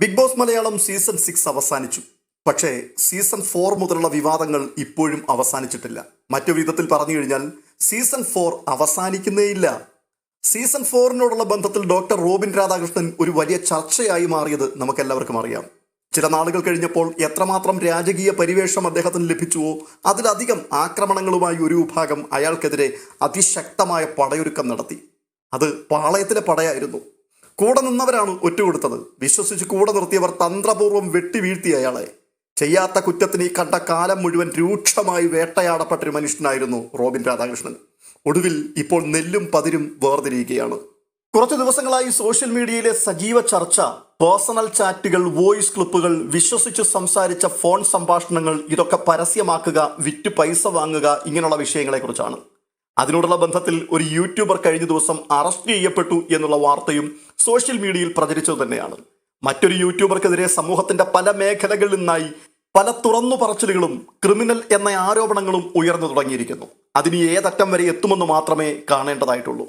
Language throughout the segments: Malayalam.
Big Boss Malayalam season six അവസാനിച്ചു. പക്ഷേ സീസൺ ഫോർ മുതലുള്ള വിവാദങ്ങൾ ഇപ്പോഴും അവസാനിച്ചിട്ടില്ല. മറ്റു വിധത്തിൽ പറഞ്ഞു കഴിഞ്ഞാൽ സീസൺ ഫോർ അവസാനിക്കുന്നേയില്ല. സീസൺ ഫോറിനോടുള്ള ബന്ധത്തിൽ ഡോക്ടർ റോബിൻ രാധാകൃഷ്ണൻ ഒരു വലിയ ചർച്ചയായി മാറിയത് നമുക്കെല്ലാവർക്കും അറിയാം. ചില നാളുകൾ കഴിഞ്ഞപ്പോൾ എത്രമാത്രം രാജകീയ പരിവേഷം അദ്ദേഹത്തിന് ലഭിച്ചുവോ അതിലധികം ആക്രമണങ്ങളുമായി ഒരു വിഭാഗം അയാൾക്കെതിരെ അതിശക്തമായ പടയൊരുക്കം നടത്തി. അത് പാളയത്തിലെ പടയായിരുന്നു. കൂടെ നിന്നവരാണ് ഒറ്റുകൊടുത്തത്. വിശ്വസിച്ച് കൂടെ നിർത്തിയവർ തന്ത്രപൂർവം വെട്ടി വീഴ്ത്തി അയാളെ. ചെയ്യാത്ത കുറ്റത്തിന് ഈ കണ്ട കാലം മുഴുവൻ രൂക്ഷമായി വേട്ടയാടപ്പെട്ടൊരു മനുഷ്യനായിരുന്നു റോബിൻ രാധാകൃഷ്ണൻ. ഒടുവിൽ ഇപ്പോൾ നെല്ലും പതിരും വേർതിരിയുകയാണ്. കുറച്ചു ദിവസങ്ങളായി സോഷ്യൽ മീഡിയയിലെ സജീവ ചർച്ച പേഴ്സണൽ ചാറ്റുകൾ വോയിസ് ക്ലിപ്പുകൾ വിശ്വസിച്ച് സംസാരിച്ച ഫോൺ സംഭാഷണങ്ങൾ ഇതൊക്കെ പരസ്യമാക്കുക വിറ്റ് പൈസ വാങ്ങുക ഇങ്ങനെയുള്ള വിഷയങ്ങളെക്കുറിച്ചാണ്. അതിനോടുള്ള ബന്ധത്തിൽ ഒരു യൂട്യൂബർ കഴിഞ്ഞ ദിവസം അറസ്റ്റ് ചെയ്യപ്പെട്ടു എന്നുള്ള വാർത്തയും സോഷ്യൽ മീഡിയയിൽ പ്രചരിച്ചത് തന്നെയാണ്. മറ്റൊരു യൂട്യൂബർക്കെതിരെ സമൂഹത്തിന്റെ പല മേഖലകളിൽ നിന്നായി പല തുറന്നു പറച്ചിലുകളും ക്രിമിനൽ എന്ന ആരോപണങ്ങളും ഉയർന്നു തുടങ്ങിയിരിക്കുന്നു. അതിന് ഏതറ്റം വരെ എത്തുമെന്ന് മാത്രമേ കാണേണ്ടതായിട്ടുള്ളൂ.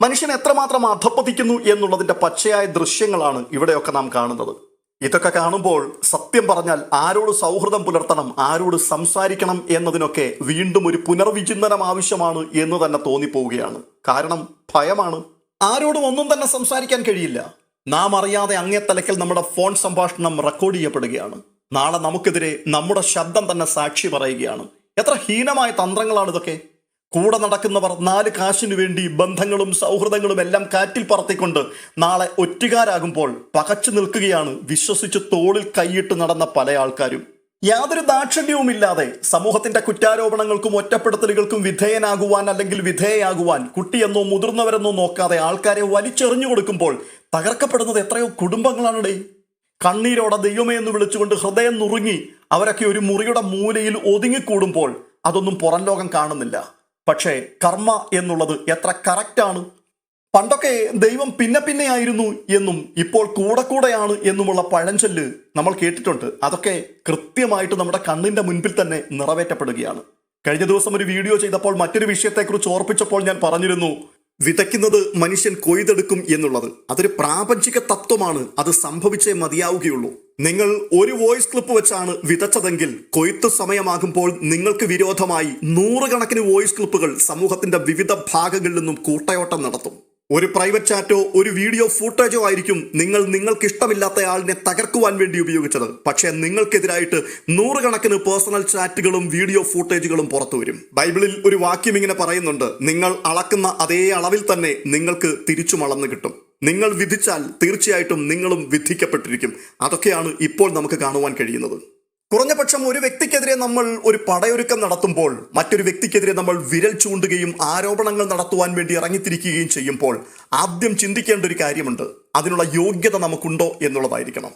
മനുഷ്യൻ എത്രമാത്രം അധപ്പതിക്കുന്നു എന്നുള്ളതിന്റെ പച്ചയായ ദൃശ്യങ്ങളാണ് ഇവിടെയൊക്കെ നാം കാണുന്നത്. ഇതൊക്കെ കാണുമ്പോൾ സത്യം പറഞ്ഞാൽ ആരോട് സൗഹൃദം പുലർത്തണം ആരോട് സംസാരിക്കണം എന്നതിനൊക്കെ വീണ്ടും ഒരു പുനർവിചിന്തനം ആവശ്യമാണ് എന്ന് തന്നെ തോന്നിപ്പോവുകയാണ്. കാരണം ഭയമാണ്. ആരോടും ഒന്നും തന്നെ സംസാരിക്കാൻ കഴിയില്ല. നാം അറിയാതെ അങ്ങേ തലക്കൽ നമ്മുടെ ഫോൺ സംഭാഷണം റെക്കോർഡ് ചെയ്യപ്പെടുകയാണ്. നാളെ നമുക്കെതിരെ നമ്മുടെ ശബ്ദം തന്നെ സാക്ഷി പറയുകയാണ്. എത്ര ഹീനമായ തന്ത്രങ്ങളാണ് ഇതൊക്കെ കൂടെ നടക്കുന്നവർ നാല് കാശിനു വേണ്ടി ബന്ധങ്ങളും സൗഹൃദങ്ങളും എല്ലാം കാറ്റിൽ പറത്തിക്കൊണ്ട് നാളെ ഒറ്റുകാരാകുമ്പോൾ പകച്ചു നിൽക്കുകയാണ് വിശ്വസിച്ച് തോളിൽ കൈയിട്ട് നടന്ന പല ആൾക്കാരും. യാതൊരു ദാക്ഷിണ്യവുമില്ലാതെ സമൂഹത്തിന്റെ കുറ്റാരോപണങ്ങൾക്കും ഒറ്റപ്പെടുത്തലുകൾക്കും വിധേയനാകുവാൻ അല്ലെങ്കിൽ വിധേയയാകുവാൻ കുട്ടിയെന്നോ മുതിർന്നവരെന്നോ നോക്കാതെ ആൾക്കാരെ വലിച്ചെറിഞ്ഞു കൊടുക്കുമ്പോൾ തകർക്കപ്പെടുന്നത് എത്രയോ കുടുംബങ്ങളാണ് കണ്ണീരോടെ ദൈവമേ എന്ന് വിളിച്ചുകൊണ്ട് ഹൃദയം നുറുങ്ങി അവരൊക്കെ ഒരു മുറിയുടെ മൂലയിൽ ഒതുങ്ങിക്കൂടുമ്പോൾ അതൊന്നും പുറം ലോകം കാണുന്നില്ല. പക്ഷേ കർമ്മ എന്നുള്ളത് എത്ര കറക്റ്റാണ് പണ്ടൊക്കെ ദൈവം പിന്നെ പിന്നെയായിരുന്നു എന്നും ഇപ്പോൾ കൂടെ കൂടെയാണ് എന്നുമുള്ള പഴഞ്ചൊല്ല് നമ്മൾ കേട്ടിട്ടുണ്ട്. അതൊക്കെ കൃത്യമായിട്ട് നമ്മുടെ കണ്ണിന്റെ മുൻപിൽ തന്നെ നിറവേറ്റപ്പെടുകയാണ്. കഴിഞ്ഞ ദിവസം ഒരു വീഡിയോ ചെയ്തപ്പോൾ മറ്റൊരു വിഷയത്തെക്കുറിച്ച് ഓർപ്പിച്ചപ്പോൾ ഞാൻ പറഞ്ഞിരുന്നു വിതയ്ക്കുന്നത് മനുഷ്യൻ കൊയ്തെടുക്കും എന്നുള്ളത്. അതൊരു പ്രാപഞ്ചിക തത്വമാണ്. അത് സംഭവിച്ചേ മതിയാവുകയുള്ളൂ. നിങ്ങൾ ഒരു വോയിസ് ക്ലിപ്പ് വെച്ചാണ് വിതച്ചതെങ്കിൽ കൊയ്ത്ത് സമയമാകുമ്പോൾ നിങ്ങൾക്ക് വിരോധമായി നൂറുകണക്കിന് വോയിസ് ക്ലിപ്പുകൾ സമൂഹത്തിന്റെ വിവിധ ഭാഗങ്ങളിൽ നിന്നും കൂട്ടയോട്ടം നടത്തും. ഒരു പ്രൈവറ്റ് ചാറ്റോ ഒരു വീഡിയോ ഫൂട്ടേജോ ആയിരിക്കും നിങ്ങൾ നിങ്ങൾക്ക് ഇഷ്ടമില്ലാത്ത ആളിനെ തകർക്കുവാൻ വേണ്ടി ഉപയോഗിച്ചത്. പക്ഷേ നിങ്ങൾക്കെതിരായിട്ട് നൂറുകണക്കിന് പേഴ്സണൽ ചാറ്റുകളും വീഡിയോ ഫൂട്ടേജുകളും പുറത്തു വരും ബൈബിളിൽ ഒരു വാക്യം ഇങ്ങനെ പറയുന്നുണ്ട് നിങ്ങൾ അളക്കുന്ന അതേ അളവിൽ തന്നെ നിങ്ങൾക്ക് തിരിച്ചു അളന്ന് കിട്ടും. നിങ്ങൾ വിധിച്ചാൽ തീർച്ചയായിട്ടും നിങ്ങളും വിധിക്കപ്പെട്ടിരിക്കും. അതൊക്കെയാണ് ഇപ്പോൾ നമുക്ക് കാണുവാൻ കഴിയുന്നത്. കുറഞ്ഞപക്ഷം ഒരു വ്യക്തിക്കെതിരെ നമ്മൾ ഒരു പടയൊരുക്കം നടത്തുമ്പോൾ മറ്റൊരു വ്യക്തിക്കെതിരെ നമ്മൾ വിരൽ ചൂണ്ടുകയും ആരോപണങ്ങൾ നടത്തുവാൻ വേണ്ടി ഇറങ്ങിത്തിരിക്കുകയും ചെയ്യുമ്പോൾ ആദ്യം ചിന്തിക്കേണ്ട ഒരു കാര്യമുണ്ട്. അതിനുള്ള യോഗ്യത നമുക്കുണ്ടോ എന്നുള്ളതായിരിക്കണം.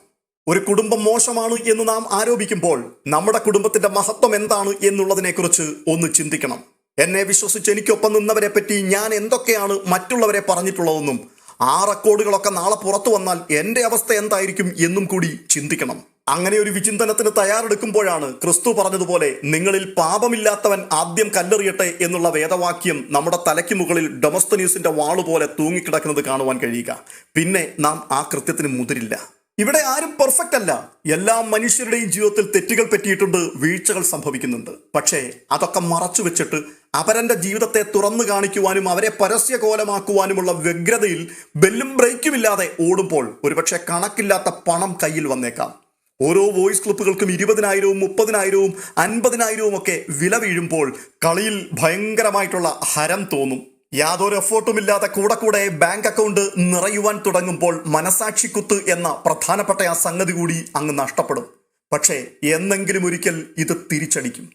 ഒരു കുടുംബം മോശമാണ് എന്ന് നാം ആരോപിക്കുമ്പോൾ നമ്മുടെ കുടുംബത്തിന്റെ മഹത്വം എന്താണ് എന്നുള്ളതിനെക്കുറിച്ച് ഒന്ന് ചിന്തിക്കണം. എന്നെ വിശ്വസിച്ച് എനിക്കൊപ്പം നിന്നവരെ പറ്റി ഞാൻ എന്തൊക്കെയാണ് മറ്റുള്ളവരെ പറഞ്ഞിട്ടുള്ളതെന്നും ആ റെക്കോർഡുകളൊക്കെ നാളെ പുറത്തു വന്നാൽ എന്റെ അവസ്ഥ എന്തായിരിക്കും എന്നും കൂടി ചിന്തിക്കണം. അങ്ങനെ ഒരു വിചിന്തനത്തിന് തയ്യാറെടുക്കുമ്പോഴാണ് ക്രിസ്തു പറഞ്ഞതുപോലെ നിങ്ങളിൽ പാപമില്ലാത്തവൻ ആദ്യം കല്ലെറിയട്ടെ എന്നുള്ള വേദവാക്യം നമ്മുടെ തലയ്ക്ക് മുകളിൽ ഡൊമസ്തനീസിന്റെ വാളുപോലെ തൂങ്ങിക്കിടക്കുന്നത് കാണുവാൻ കഴിയുക. പിന്നെ നാം ആ കൃത്യത്തിന് മുതിരില്ല. ഇവിടെ ആരും പെർഫെക്റ്റ് അല്ല. എല്ലാ മനുഷ്യരുടെയും ജീവിതത്തിൽ തെറ്റുകൾ പറ്റിയിട്ടുണ്ട് വീഴ്ചകൾ സംഭവിക്കുന്നുണ്ട്. പക്ഷേ അതൊക്കെ മറച്ചു വെച്ചിട്ട് അവരെ ജീവിതത്തെ തുറന്നു കാണിക്കുവാനും അവരെ പരസ്യകോലമാക്കുവാനുമുള്ള വ്യഗ്രതയിൽ ബെല്ലും ബ്രേക്കും ഇല്ലാതെ ഓടുമ്പോൾ ഒരുപക്ഷെ കണക്കില്ലാത്ത പണം കയ്യിൽ വന്നേക്കാം. ഓരോ വോയിസ് ക്ലിപ്പുകൾക്കും ഇരുപതിനായിരവും മുപ്പതിനായിരവും അൻപതിനായിരവും ഒക്കെ വില വീഴുമ്പോൾ കളിയിൽ ഭയങ്കരമായിട്ടുള്ള ഹരം തോന്നും. യാതൊരു എഫോർട്ടും ഇല്ലാതെ കൂടെ കൂടെ ബാങ്ക് അക്കൗണ്ട് നിറയുവാൻ തുടങ്ങുമ്പോൾ മനസാക്ഷി കുത്ത് എന്ന പ്രധാനപ്പെട്ട ആ സംഗതി കൂടി അങ്ങ് നഷ്ടപ്പെടും. പക്ഷേ എന്നെങ്കിലും ഒരിക്കൽ ഇത് തിരിച്ചടിക്കും.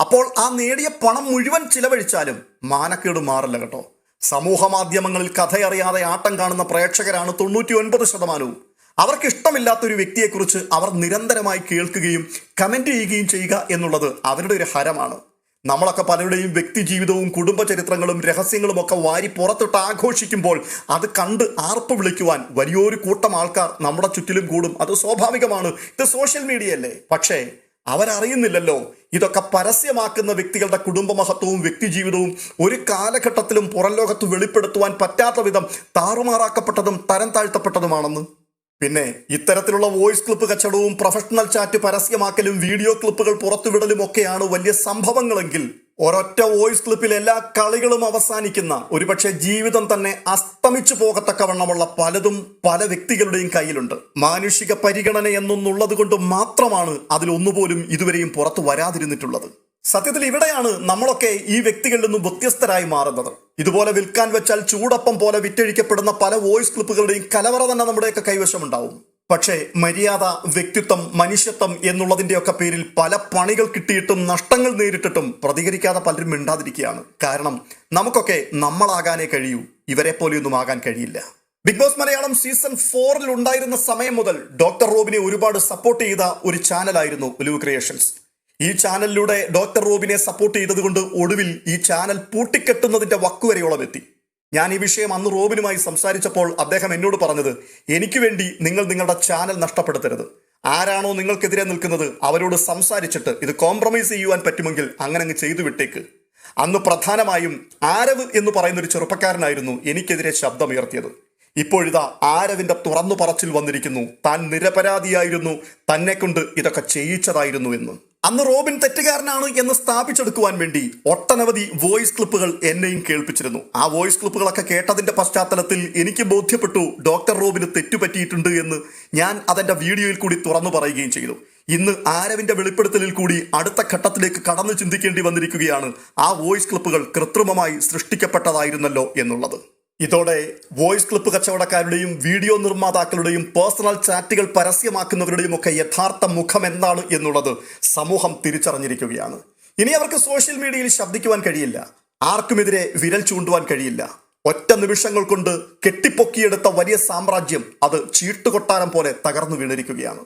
അപ്പോൾ ആ നേടിയ പണം മുഴുവൻ ചിലവഴിച്ചാലും മാനക്കേട് മാറില്ല കേട്ടോ. സമൂഹ മാധ്യമങ്ങളിൽ കഥയറിയാതെ ആട്ടം കാണുന്ന പ്രേക്ഷകരാണ് തൊണ്ണൂറ്റി ഒൻപത് ശതമാനവും. അവർക്ക് ഇഷ്ടമില്ലാത്ത ഒരു വ്യക്തിയെക്കുറിച്ച് അവർ നിരന്തരമായി കേൾക്കുകയും കമന്റ് ചെയ്യുകയും ചെയ്യുക എന്നുള്ളത് അവരുടെ ഒരു ഹരമാണ്. നമ്മളൊക്കെ പലരുടെയും വ്യക്തി ജീവിതവും കുടുംബ ചരിത്രങ്ങളും രഹസ്യങ്ങളും ഒക്കെ വാരി പുറത്തിട്ട് ആഘോഷിക്കുമ്പോൾ അത് കണ്ട് ആർപ്പ് വിളിക്കുവാൻ വലിയൊരു കൂട്ടം ആൾക്കാർ നമ്മുടെ ചുറ്റിലും കൂടും. അത് സ്വാഭാവികമാണ്. ഇത് സോഷ്യൽ മീഡിയ അല്ലേ? പക്ഷേ അവരറിയുന്നില്ലല്ലോ. ഇതൊക്കെ പരസ്യമാക്കുന്ന വ്യക്തികളുടെ കുടുംബമഹത്വവും വ്യക്തി ജീവിതവും ഒരു കാലഘട്ടത്തിലും പുറം ലോകത്ത് വെളിപ്പെടുത്തുവാൻ പറ്റാത്ത വിധം താറുമാറാക്കപ്പെട്ടതും തരം താഴ്ത്തപ്പെട്ടതുമാണെന്ന്. പിന്നെ ഇത്തരത്തിലുള്ള വോയിസ് ക്ലിപ്പ് കച്ചടവും പ്രൊഫഷണൽ ചാറ്റ് പരസ്യമാക്കലും വീഡിയോ ക്ലിപ്പുകൾ പുറത്തുവിടലും ഒക്കെയാണ് വലിയ സംഭവങ്ങളെങ്കിൽ ഒരൊറ്റ വോയിസ് ക്ലിപ്പിൽ എല്ലാ കളികളും അവസാനിക്കുന്ന ഒരുപക്ഷെ ജീവിതം തന്നെ അസ്തമിച്ചു പോകത്തക്കവണ്ണമുള്ള പലതും പല വ്യക്തികളുടെയും കയ്യിലുണ്ട്. മാനുഷിക പരിഗണന എന്നൊന്നുള്ളത് കൊണ്ട് മാത്രമാണ് അതിലൊന്നുപോലും ഇതുവരെയും പുറത്തു വരാതിരുന്നിട്ടുള്ളത്. സത്യത്തിൽ ഇവിടെയാണ് നമ്മളൊക്കെ ഈ വ്യക്തികളിൽ നിന്നും വ്യത്യസ്തരായി മാറുന്നത്. ഇതുപോലെ വിൽക്കാൻ വെച്ചാൽ ചൂടപ്പം പോലെ വിറ്റഴിക്കപ്പെടുന്ന പല വോയിസ് ക്ലിപ്പുകളുടെയും കലവറ തന്നെ നമ്മുടെയൊക്കെ കൈവശമുണ്ടാവും. പക്ഷേ മര്യാദ വ്യക്തിത്വം മനുഷ്യത്വം എന്നുള്ളതിന്റെയൊക്കെ പേരിൽ പല പണികൾ കിട്ടിയിട്ടും നഷ്ടങ്ങൾ നേരിട്ടിട്ടും പ്രതികരിക്കാതെ പലരും മിണ്ടാതിരിക്കുകയാണ്. കാരണം നമുക്കൊക്കെ നമ്മളാകാനേ കഴിയൂ. ഇവരെ പോലെയൊന്നും ആകാൻ കഴിയില്ല. ബിഗ് ബോസ് മലയാളം സീസൺ ഫോറിൽ ഉണ്ടായിരുന്ന സമയം മുതൽ ഡോക്ടർ റോബിനെ ഒരുപാട് സപ്പോർട്ട് ചെയ്ത ഒരു ചാനലായിരുന്നു ലൂ ക്രിയേഷൻസ് ഈ ചാനലിലൂടെ ഡോക്ടർ റോബിനെ സപ്പോർട്ട് ചെയ്തതുകൊണ്ട് ഒടുവിൽ ഈ ചാനൽ പൂട്ടിക്കെട്ടുന്നതിന്റെ വക്കുവരെയോളം എത്തി. ഞാൻ ഈ വിഷയം അന്ന് റോബിനുമായി സംസാരിച്ചപ്പോൾ അദ്ദേഹം എന്നോട് പറഞ്ഞത് എനിക്ക് വേണ്ടി നിങ്ങൾ നിങ്ങളുടെ ചാനൽ നഷ്ടപ്പെടുത്തരുത്. ആരാണോ നിങ്ങൾക്കെതിരെ നിൽക്കുന്നത് അവരോട് സംസാരിച്ചിട്ട് ഇത് കോംപ്രമൈസ് ചെയ്യുവാൻ പറ്റുമെങ്കിൽ അങ്ങനെ അങ്ങ് ചെയ്തു വിട്ടേക്ക്. അന്ന് പ്രധാനമായും ആരവ് എന്ന് പറയുന്ന ഒരു ചെറുപ്പക്കാരനായിരുന്നു എനിക്കെതിരെ ശബ്ദമുയർത്തിയത്. ഇപ്പോഴിതാ ആരവിന്റെ തുറന്നു പറച്ചിൽ വന്നിരിക്കുന്നു. താൻ നിരപരാധിയായിരുന്നു. തന്നെ കൊണ്ട് ഇതൊക്കെ ചെയ്യിച്ചതായിരുന്നു എന്ന്. അന്ന് റോബിൻ തെറ്റുകാരനാണ് എന്ന് സ്ഥാപിച്ചെടുക്കുവാൻ വേണ്ടി ഒട്ടനവധി വോയിസ് ക്ലിപ്പുകൾ എന്നെയും കേൾപ്പിച്ചിരുന്നു. ആ വോയിസ് ക്ലിപ്പുകളൊക്കെ കേട്ടതിന്റെ പശ്ചാത്തലത്തിൽ എനിക്ക് ബോധ്യപ്പെട്ടു ഡോക്ടർ റോബിന് തെറ്റുപറ്റിയിട്ടുണ്ട് എന്ന് ഞാൻ അതെന്റെ വീഡിയോയിൽ കൂടി തുറന്നു പറയുകയും ചെയ്തു. ഇന്ന് ആരവിന്റെ വെളിപ്പെടുത്തലിൽ കൂടി അടുത്ത ഘട്ടത്തിലേക്ക് കടന്നു ചിന്തിക്കേണ്ടി വന്നിരിക്കുകയാണ് ആ വോയിസ് ക്ലിപ്പുകൾ കൃത്രിമമായി സൃഷ്ടിക്കപ്പെട്ടതായിരുന്നല്ലോ എന്നുള്ളത്. ഇതോടെ വോയിസ് ക്ലിപ്പ് കച്ചവടക്കാരുടെയും വീഡിയോ നിർമ്മാതാക്കളുടെയും പേഴ്സണൽ ചാറ്റുകൾ പരസ്യമാക്കുന്നവരുടെയും ഒക്കെ യഥാർത്ഥ മുഖം എന്താണ് എന്നുള്ളത് സമൂഹം തിരിച്ചറിഞ്ഞിരിക്കുകയാണ്. ഇനി അവർക്ക് സോഷ്യൽ മീഡിയയിൽ ശബ്ദിക്കുവാൻ കഴിയില്ല. ആർക്കുമെതിരെ വിരൽ ചൂണ്ടുവാൻ കഴിയില്ല. ഒറ്റ നിമിഷങ്ങൾ കൊണ്ട് കെട്ടിപ്പൊക്കിയെടുത്ത വലിയ സാമ്രാജ്യം അത് ചീട്ടുകൊട്ടാരം പോലെ തകർന്നു വീണിരിക്കുകയാണ്.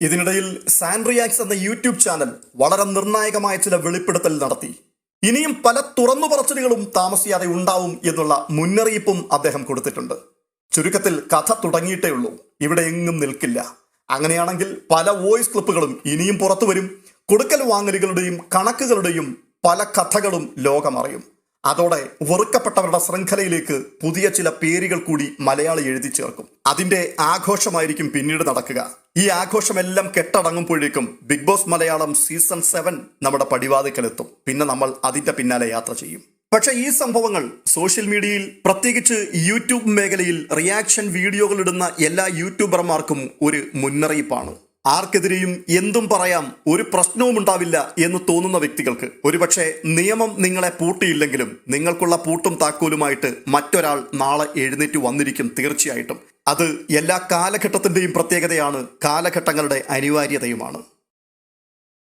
ഇതിനിടയിൽ സാൻറിയാക്സ് എന്ന യൂട്യൂബ് ചാനൽ വളരെ നിർണായകമായ ചില വെളിപ്പെടുത്തൽ നടത്തി. ഇനിയും പല തുറന്നു പറച്ചിലുകളും താമസിയാതെ ഉണ്ടാവും എന്നുള്ള മുന്നറിയിപ്പും അദ്ദേഹം കൊടുത്തിട്ടുണ്ട്. ചുരുക്കത്തിൽ കഥ തുടങ്ങിയിട്ടേ ഉള്ളൂ. ഇവിടെ എങ്ങും നിൽക്കില്ല. അങ്ങനെയാണെങ്കിൽ പല വോയിസ് ക്ലിപ്പുകളും ഇനിയും പുറത്തു വരും. കൊടുക്കൽ വാങ്ങലുകളുടെയും കണക്കുകളുടെയും പല കഥകളും ലോകമറിയും. അതോടെ വെറുക്കപ്പെട്ടവരുടെ ശൃംഖലയിലേക്ക് പുതിയ ചില പേരുകൾ കൂടി മലയാളി എഴുതി ചേർക്കും. അതിന്റെ ആഘോഷമായിരിക്കും പിന്നീട് നടക്കുക. ഈ ആഘോഷമെല്ലാം കെട്ടടങ്ങുമ്പോഴേക്കും Big Boss Malayalam season seven നമ്മുടെ പടിവാതിക്കലെത്തും. പിന്നെ നമ്മൾ അതിന്റെ പിന്നാലെ യാത്ര ചെയ്യും. പക്ഷേ ഈ സംഭവങ്ങൾ സോഷ്യൽ മീഡിയയിൽ പ്രത്യേകിച്ച് യൂട്യൂബ് മേഖലയിൽ റിയാക്ഷൻ വീഡിയോകൾ ഇടുന്ന എല്ലാ യൂട്യൂബർമാർക്കും ഒരു മുന്നറിയിപ്പാണ്. ആർക്കെതിരെയും എന്തും പറയാം ഒരു പ്രശ്നവും ഉണ്ടാവില്ല എന്ന് തോന്നുന്ന വ്യക്തികൾക്ക്. ഒരുപക്ഷെ നിയമം നിങ്ങളെ പൂട്ടിയില്ലെങ്കിലും നിങ്ങൾക്കുള്ള പൂട്ടും താക്കോലുമായിട്ട് മറ്റൊരാൾ നാളെ എഴുന്നേറ്റ് വന്നിരിക്കും തീർച്ചയായിട്ടും. അത് എല്ലാ കാലഘട്ടത്തിന്റെയും പ്രത്യേകതയാണ് കാലഘട്ടങ്ങളുടെ അനിവാര്യതയുമാണ്.